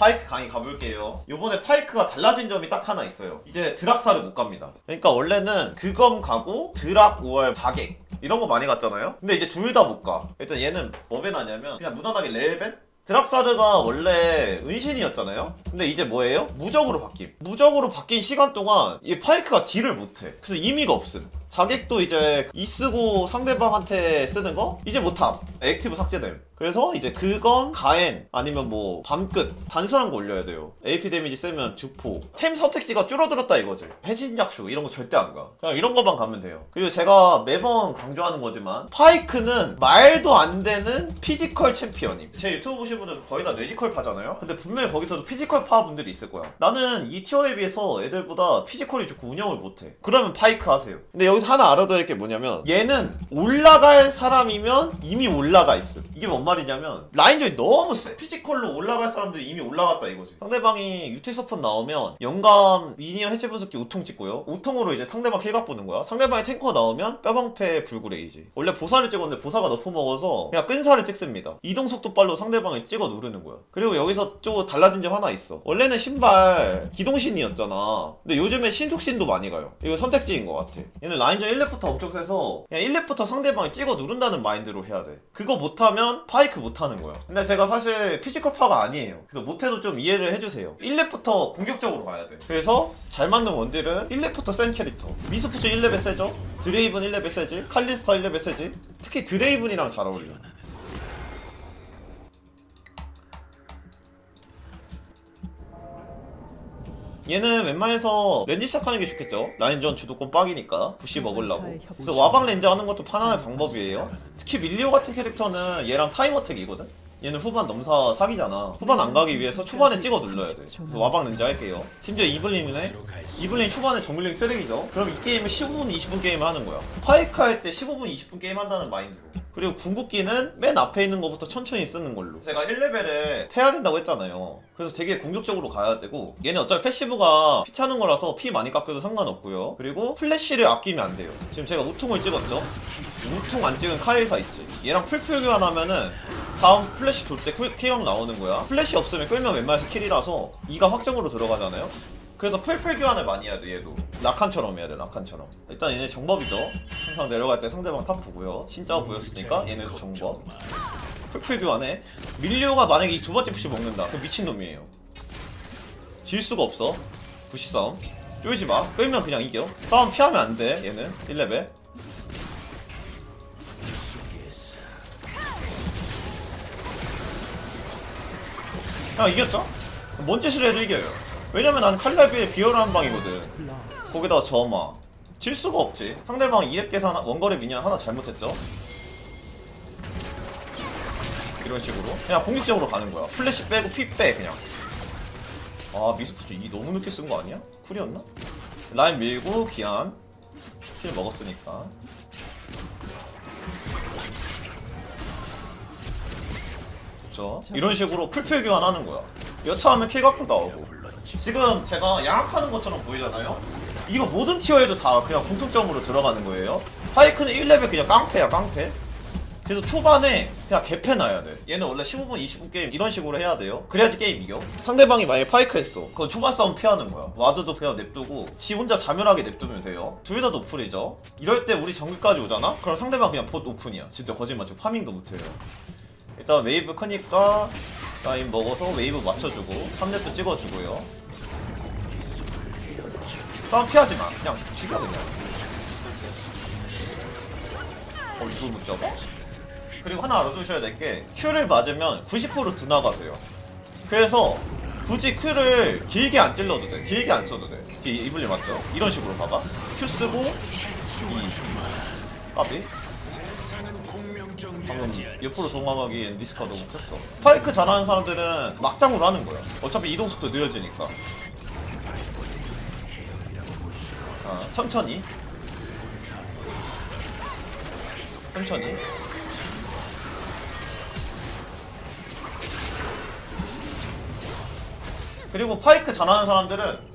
파이크 강의 가볼게요. 요번에 파이크가 달라진 점이 딱 하나 있어요. 이제 드락사를 못 갑니다. 그러니까 원래는 그검 가고 드락 5월 자객 이런 거 많이 갔잖아요. 근데 이제 둘 다 못 가. 일단 얘는 뭐벤 하냐면 그냥 무난하게 레일벤? 드락사르가 원래 은신이었잖아요? 근데 이제 뭐예요? 무적으로 바뀜. 무적으로 바뀐 시간 동안 이 파이크가 딜을 못해. 그래서 의미가 없음. 자객도 이제 이 쓰고 상대방한테 쓰는 거 이제 못함. 액티브 삭제됨. 그래서 이제 그건 가엔 아니면 뭐 밤끝 단순한 거 올려야 돼요. AP 데미지 세면 주포. 템 선택지가 줄어들었다 이거지. 해진약쇼 이런 거 절대 안 가. 그냥 이런 것만 가면 돼요. 그리고 제가 매번 강조하는 거지만 파이크는 말도 안 되는 피지컬 챔피언임. 제 유튜브 보신 분들 거의 다 뇌지컬 파잖아요. 근데 분명히 거기서도 피지컬 파 분들이 있을 거야. 나는 이 티어에 비해서 애들보다 피지컬이 좋고 운영을 못해. 그러면 파이크 하세요. 근데 여기서 하나 알아둬야 할 게 뭐냐면 얘는 올라갈 사람이면 이미 올라가 있음. 이게 뭔 말이냐면 라인전이 너무 세. 피지컬로 올라갈 사람들이 이미 올라갔다 이거지. 상대방이 유틸 서폿 나오면 영감 미니어 해체 분석기 우통 찍고요. 우통으로 이제 상대방 킬각 보는 거야. 상대방이 탱커 나오면 뼈방패 불구레이지. 원래 보사를 찍었는데 보사가 너프 먹어서 그냥 끈사를 찍습니다. 이동 속도 빨로 상대방을 찍어 누르는 거야. 그리고 여기서 좀 달라진 점 하나 있어. 원래는 신발 기동신이었잖아. 근데 요즘에 신속신도 많이 가요. 이거 선택지인 것 같아. 얘는 라인전 1렙부터 엄청 세서 그냥 1렙부터 상대방이 찍어 누른다는 마인드로 해야 돼. 그거 못하면 파이크 못하는 거야. 근데 제가 사실 피지컬 파가 아니에요. 그래서 못해도 좀 이해를 해주세요. 1렙부터 공격적으로 가야 돼. 그래서 잘 맞는 원딜은 1렙부터 센 캐릭터. 미스푸츠 1렙에 세죠? 드레이븐 1렙에 세지? 칼리스타 1렙에 세지? 특히 드레이븐이랑 잘 어울려. 얘는 웬만해서 렌즈 시작하는 게 좋겠죠? 라인전 주도권 빡이니까 부시 먹으려고 그래서 와방 렌즈 하는 것도 하나의 방법이에요 특히 밀리오 같은 캐릭터는 얘랑 타임 어택이거든? 얘는 후반 넘사 사기잖아. 후반 안 가기 위해서 초반에 찍어 눌러야 돼. 그래서 와방 렌즈 할게요. 심지어 이블린이네? 이블린 초반에 정글링 쓰레기죠? 그럼 이 게임을 15분 20분 게임을 하는 거야. 파이크 할 때 15분 20분 게임 한다는 마인드로. 그리고 궁극기는 맨 앞에 있는 것부터 천천히 쓰는 걸로. 제가 1레벨에 패야 된다고 했잖아요. 그래서 되게 공격적으로 가야 되고 얘는 어차피 패시브가 피 차는 거라서 피 많이 깎여도 상관없고요. 그리고 플래시를 아끼면 안 돼요. 지금 제가 우통을 찍었죠? 우통 안 찍은 카이사 있지 얘랑 풀풀 교환하면은 다음 플래시 돌때 키형 나오는 거야. 플래시 없으면 끌면 웬만해서 킬이라서 2가 확정으로 들어가잖아요. 그래서 풀풀 교환을 많이 해야 돼 얘도. 라칸처럼 해야 돼 라칸처럼. 일단 얘네 정법이죠. 항상 내려갈 때 상대방 탑 보고요. 신짜오 보였으니까 얘네도 정법. 풀풀 교환해. 밀리오가 만약에 이 두 번째 푸시 먹는다. 그럼 미친놈이에요. 질 수가 없어. 부시 싸움. 쫄지 마. 끌면 그냥 이겨. 싸움 피하면 안돼 얘는. 1레벨 그냥 이겼죠? 뭔 짓을 해도 이겨요. 왜냐면 난 칼날비의 비열한 방이거든. 거기다가 점화. 질 수가 없지. 상대방 2렙 계산 원거리 미니언 하나 잘못했죠? 이런 식으로. 그냥 공격적으로 가는 거야. 플래시 빼고 피 빼 그냥. 아 미스푸츠 이 너무 늦게 쓴 거 아니야? 쿨이었나? 라인 밀고 기한. 킬 먹었으니까 그쵸 이런 식으로 풀필 교환하는 거야 여차하면 킬각도 나오고 지금 제가 양악하는 것처럼 보이잖아요 이거 모든 티어에도 다 그냥 공통점으로 들어가는 거예요 파이크는 1레벨 그냥 깡패야 깡패 그래서 초반에 그냥 개패 놔야 돼. 얘는 원래 15분, 20분 게임 이런 식으로 해야 돼요. 그래야지 게임 이겨. 상대방이 만약에 파이크 했어. 그건 초반 싸움 피하는 거야. 와드도 그냥 냅두고 지 혼자 자멸하게 냅두면 돼요. 둘 다 노플이죠. 이럴 때 우리 정글까지 오잖아? 그럼 상대방 그냥 봇 오픈이야. 진짜 거짓말 치고 파밍도 못해요. 일단 웨이브 크니까 라인 먹어서 웨이브 맞춰주고 3렙도 찍어주고요. 싸움 피하지 마. 그냥 죽여 그냥. 어 이걸 못 잡아? 그리고 하나 알아두셔야 될 게 Q를 맞으면 90% 둔화가 돼요. 그래서 굳이 Q를 길게 안 찔러도 돼. 길게 안 써도 돼. 뒤에 이블리 맞죠? 이런 식으로 봐봐. Q 쓰고 2. 까비. 방금 옆으로 도망가기엔 리스크가 너무 컸어. 파이크 잘하는 사람들은 막장으로 하는 거야. 어차피 이동 속도 느려지니까. 아, 천천히. 천천히. 그리고 파이크 잘하는 사람들은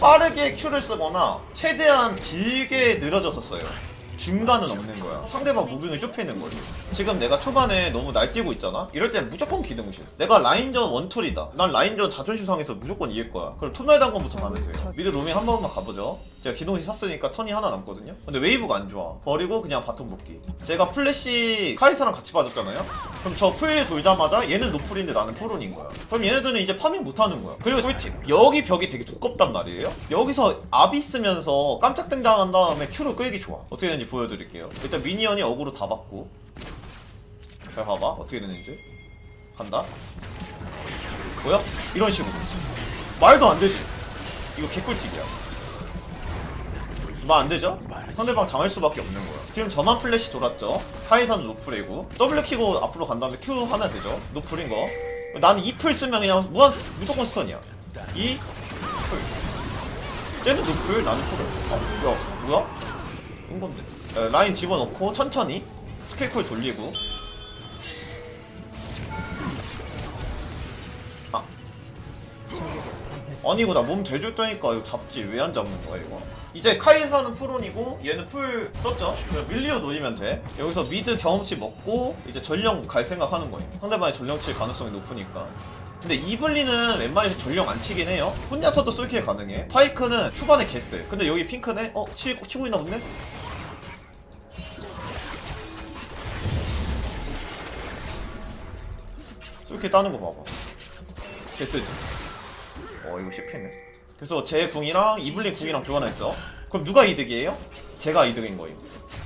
빠르게 Q를 쓰거나 최대한 길게 늘어져서 써요. 중간은 없는 거야. 상대방 무빙을 좁히는 거지. 지금 내가 초반에 너무 날뛰고 있잖아? 이럴 땐 무조건 기둥실. 내가 라인전 원툴이다. 난 라인전 자존심 상해서 무조건 이길 거야. 그럼 톱날 단검부터 가면 돼요. 미드 로밍 한 번만 가보죠. 제가 기둥실 샀으니까 턴이 하나 남거든요. 근데 웨이브가 안 좋아. 버리고 그냥 바텀 복귀 제가 플래시 카이사랑 같이 빠졌잖아요? 그럼 저 풀 돌자마자 얘는 노플인데 나는 푸른인 거야. 그럼 얘네들은 이제 파밍 못 하는 거야. 그리고 꿀팁 여기 벽이 되게 두껍단 말이에요. 여기서 아비 쓰면서 깜짝 등장한 다음에 큐를 끌기 좋아. 어떻게 되는지 보여드릴게요 일단 미니언이 어그로 다 받고 잘 봐봐 어떻게 되는지 간다 뭐야? 이런 식으로 말도 안 되지 이거 개꿀팁이야 말 안 되죠? 상대방 당할 수밖에 없는 거야. 지금 저만 플래시 돌았죠? 카이사는 노플이고 W 키고 앞으로 간 다음에 Q 하면 되죠? 노플인 거. 나는 이풀 쓰면 그냥 무한 무조건 스턴이야. 이 풀. 쟤는 노플, 나는 풀을. 어, 뭐야? 뭐야? 인 건데. 에, 라인 집어넣고 천천히 스케쿨 돌리고. 아. 아니 이거 나몸 대줬다니까 이거 잡지 왜 안 잡는 거야 이거 이제 카이사는 프론이고 얘는 풀 썼죠 그냥 밀리오 노리면 돼 여기서 미드 경험치 먹고 이제 전령 갈 생각 하는 거예요 상대방이 전령 칠 가능성이 높으니까 근데 이블리는 웬만해서 전령 안 치긴 해요 혼자서도 쏠킬 가능해 파이크는 초반에 개쎄 근데 여기 핑크네? 어? 치, 치고 있나 본데? 쏠킬 따는 거 봐봐 개쎄지 어 이거 씹히네 그래서 제 궁이랑 이블린 궁이랑 교환했죠 그럼 누가 이득이에요? 제가 이득인 거예요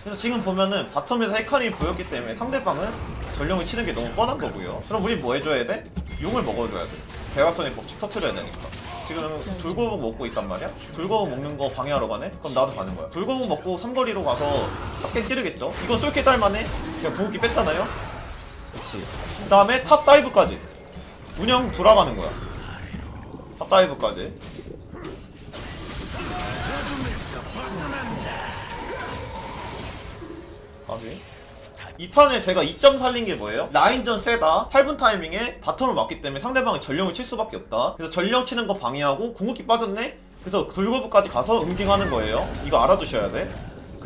그래서 지금 보면은 바텀에서 헤카림이 보였기 때문에 상대방은 전령을 치는 게 너무 뻔한 거고요 그럼 우리 뭐 해줘야 돼? 용을 먹어줘야 돼 대화선의 법칙 터트려야 되니까 지금 돌고북 먹고 있단 말이야? 돌고북 먹는 거 방해하러 가네? 그럼 나도 가는 거야 돌고북 먹고 삼거리로 가서 탑갱 찌르겠죠? 이건 쏠게 딸만해? 그냥 궁극기 뺐잖아요? 그치. 그 다음에 탑 다이브까지. 운영 돌아가는 거야. 탑 다이브까지. 아비 이 판에 제가 2점 살린 게 뭐예요? 라인전 세다. 8분 타이밍에 바텀을 맞기 때문에 상대방이 전령을 칠 수밖에 없다. 그래서 전령 치는 거 방해하고 궁극기 빠졌네? 그래서 돌고부까지 가서 응징하는 거예요. 이거 알아두셔야 돼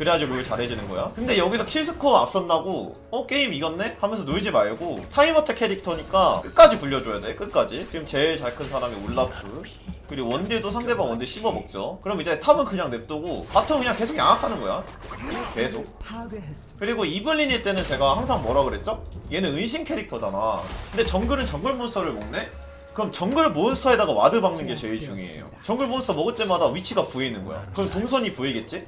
그래야지 롤 잘해지는 거야. 근데 여기서 킬스코어 앞선다고 어 게임 이겼네? 하면서 놀지 말고 타임어택 캐릭터니까 끝까지 굴려줘야 돼. 끝까지. 지금 제일 잘 큰 사람이 올라프. 그리고 원딜도 상대방 원딜 씹어 먹죠. 그럼 이제 탑은 그냥 냅두고 바텀 그냥 계속 양악하는 거야. 계속. 그리고 이블린일 때는 제가 항상 뭐라 그랬죠? 얘는 은신 캐릭터잖아. 근데 정글은 정글 몬스터를 먹네? 그럼 정글 몬스터에다가 와드 박는 게 제일 중요해요. 정글 몬스터 먹을 때마다 위치가 보이는 거야. 그럼 동선이 보이겠지?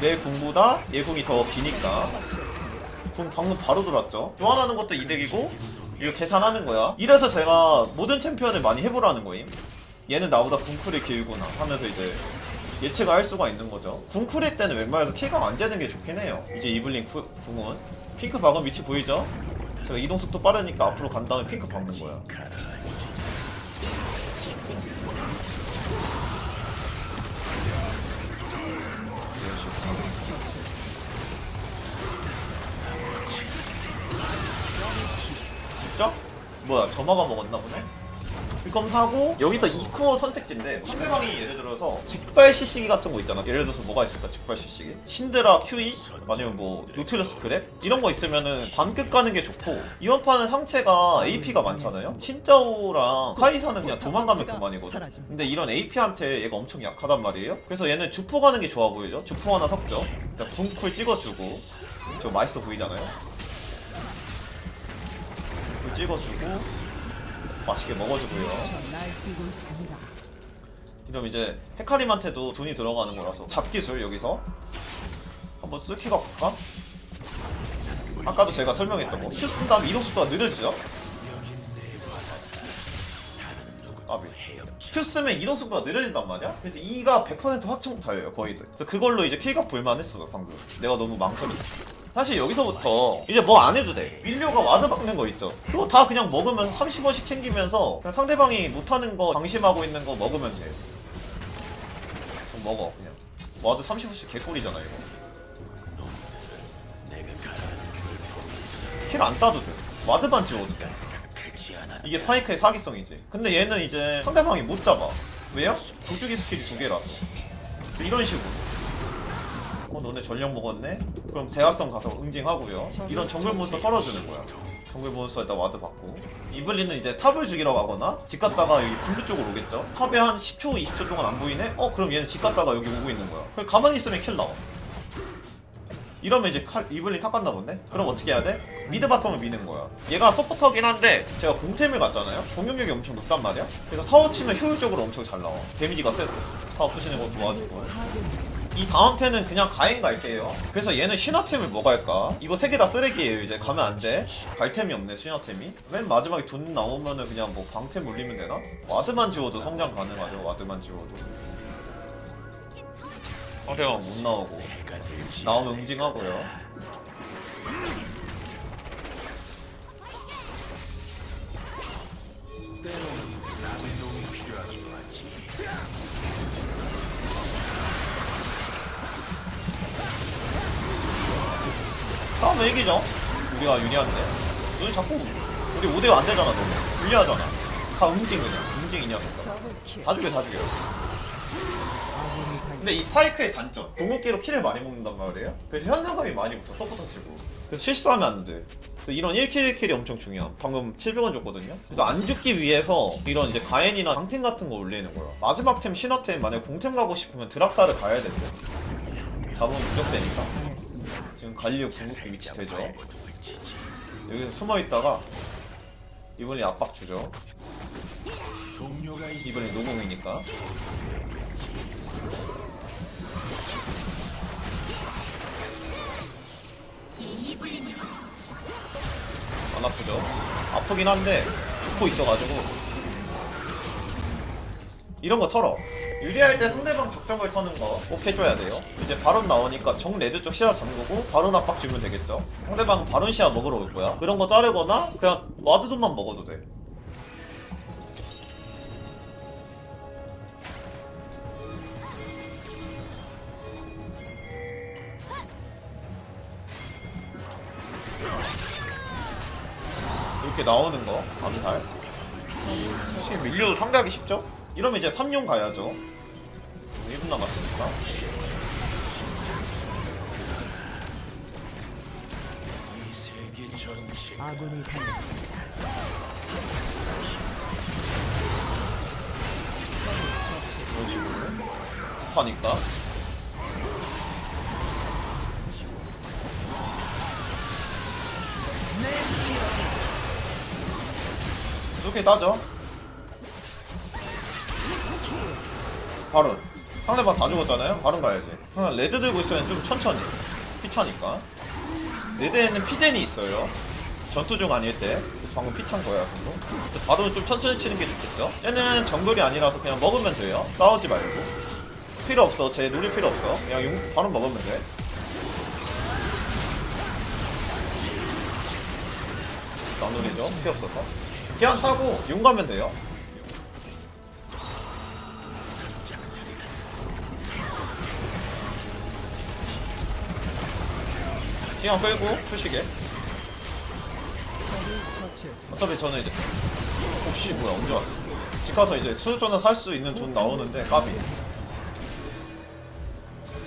내 궁보다 얘 궁이 더 기니까. 궁 방금 바로 들어왔죠? 교환하는 것도 이득이고 이거 계산하는 거야. 이래서 제가 모든 챔피언을 많이 해보라는 거임. 얘는 나보다 궁쿨이 길구나 하면서 이제 예측을 할 수가 있는 거죠. 궁쿨일 때는 웬만해서 키가 안 재는 게 좋긴 해요. 이제 이블린 쿠, 궁은. 핑크 박은 위치 보이죠? 제가 이동 속도 빠르니까 앞으로 간 다음에 핑크 박는 거야 진짜? 뭐야 점화가 먹었나 보네? 그럼 사고 여기서 이코어 선택지인데 상대방이 예를 들어서 직발 CC기 같은 거 있잖아 예를 들어서 뭐가 있을까 직발 CC기? 신드라 QE? 아니면 뭐 노틸러스 그랩? 이런 거 있으면은 반끝 가는 게 좋고 이번 판은 상체가 AP가 많잖아요? 신짜오랑 카이사는 그냥 도망가면 그만이거든 근데 이런 AP한테 얘가 엄청 약하단 말이에요 그래서 얘는 주포 가는 게 좋아 보이죠? 주포 하나 섞죠 일단 궁쿨 찍어주고 저 맛있어 보이잖아요 불 찍어주고 맛있게 먹어주고요. 그럼 이제 헤카림한테도 돈이 들어가는 거라서 잡기술 여기서 한번 쓱 해볼까? 아까도 제가 설명했던 거. 슛 쓴 다음에 이동 속도가 느려지죠? 아비. 큐 쓰면 이동 속도가 느려진단 말이야? 그래서 2가 100% 확정 달려요 거의 그래서 그걸로 이제 킬각 볼만했어 방금 내가 너무 망설였어 사실 여기서부터 이제 뭐 안 해도 돼. 밀려가 와드 박는 거 있죠. 그거 다 그냥 먹으면서 30원씩 챙기면서 그냥 상대방이 못하는 거 방심하고 있는 거 먹으면 돼. 그럼 먹어 그냥. 와드 30원씩 개꿀이잖아 이거. 킬안 따도 돼. 와드만 찍어도 돼. 이게 파이크의 사기성이지. 근데 얘는 이제 상대방이 못 잡아. 왜요? 도주기 스킬이 두 개라서. 이런 식으로. 어 너네 전력 먹었네? 그럼 대학성 가서 응징하고요 이런 정글 몬스터 털어주는 거야 정글 몬스터에다 와드 받고 이블린은 이제 탑을 죽이러 가거나 집 갔다가 여기 블루 쪽으로 오겠죠 탑에 한 10초 20초 동안 안 보이네? 어 그럼 얘는 집 갔다가 여기 오고 있는 거야 그럼 가만히 있으면 킬 나와 이러면 이제 칼, 이블린 탑 갔나 본데? 그럼 어떻게 해야 돼? 미드 바텀을 미는 거야 얘가 서포터긴 한데 제가 공템을 갔잖아요? 공격력이 엄청 높단 말이야? 그래서 타워 치면 효율적으로 엄청 잘 나와 데미지가 세서 타워 부시는 거 도와주고 이 다음 템은 그냥 가행 갈게요. 그래서 얘는 신화템을 뭐 갈까? 이거 세 개 다 쓰레기예요 이제. 가면 안돼. 갈템이 없네 신화템이. 맨 마지막에 돈 나오면은 그냥 뭐 방템 올리면 되나? 와드만 지워도 성장 가능하죠 와드만 지워도. 상대방 못 나오고. 나오면 응징하고요. 싸 우면 이기죠? 우리가 유리한데. 너는 자꾸 우리 5대5 안 되잖아 너는 불리하잖아. 다 응징 그냥. 녀석들. 다 죽여 다 죽여. 근데 이 파이크의 단점. 궁극기로 킬을 많이 먹는단 말이에요. 그래서 현상감이 많이 붙어 서포터 치고. 그래서 실수하면 안돼. 그래서 이런 1킬 1킬이 엄청 중요함. 방금 700원 줬거든요. 그래서 안 죽기 위해서 이런 이제 가엔이나 강템 같은 거 올리는 거야 마지막 템 신화템 만약에 공템 가고 싶으면 드락사를 가야 된대 잡으면 무적되니까 지금 갈리오 궁극기 위치 되죠 여기서 숨어 있다가 이번에 압박 주죠. 이번에 노공이니까. 안 아프죠? 아프긴 한데 스포 있어가지고. 이런 거 털어 유리할 때 상대방 적정을 터는 거 꼭 해줘야 돼요. 이제 바론 나오니까 정 레드 쪽 시야 잠그고 바론 압박 주면 되겠죠. 상대방 바론 시야 먹으러 올 거야. 그런 거 자르거나 그냥 와드돈만 먹어도 돼. 이렇게 나오는 거 암살 지금 밀려도 상대하기 쉽죠? 이러면 이제 3용 가야죠. 1분 남았으니까. 아군이 당했습니다. 이런 식으로 하니까. 이렇게 따죠 바론 상대방 다 죽었잖아요? 바론 가야지. 그냥 레드 들고 있으면 좀 천천히. 피차니까. 레드에는 피젠이 있어요. 전투 중 아닐 때. 그래서 방금 피찬 거야 그래서 그래서 바론은 좀 천천히 치는 게 좋겠죠? 쟤는 정글이 아니라서 그냥 먹으면 돼요. 싸우지 말고. 필요 없어. 쟤 노릴 필요 없어. 그냥 용 바론 먹으면 돼. 안 노리죠? 필요 없어서. 그냥 타고 용 가면 돼요 시간 끌고 처치했습니다. 어차피 저는 이제 혹시 뭐야 언제 왔어? 집 가서 이제 수조전은 살수 있는 돈 나오는데 까비.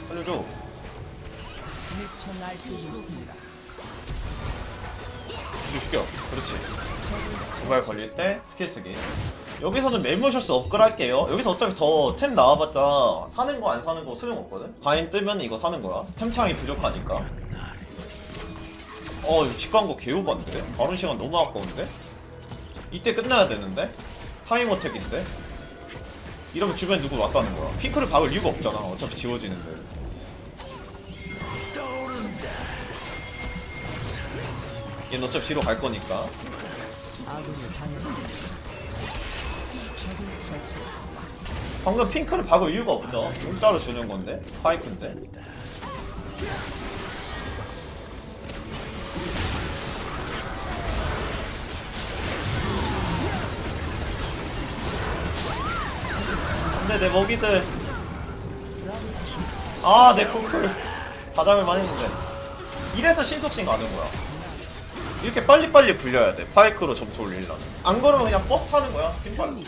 살려줘. 죽여 그렇지. 도발 걸릴 때 스킬 쓰기. 여기서는 멜모셔스 업글 할게요. 여기서 어차피 더 템 나와봤자 사는 거 안 사는 거 소용없거든? 바인 뜨면 이거 사는 거야. 템창이 부족하니까 어 이거 직관거 개오반데? 바른 시간 너무 아까운데? 이때 끝나야 되는데? 타임 어택인데? 이러면 주변에 누구 왔다는 거야. 핑크를 박을 이유가 없잖아 어차피 지워지는데. 얘는 어차피 뒤로 갈 거니까. 방금 핑크를 박을 이유가 없죠. 공짜로 주는 건데? 파이크인데. 근데 내 먹이들. 아내 콩쿨. 다 잡을만 했는데. 이래서 신속신 가는 거야. 이렇게 빨리빨리 불려야 돼. 파이크로 점수 올리려면. 안 그러면 그냥 버스 타는 거야. 스팀 빨리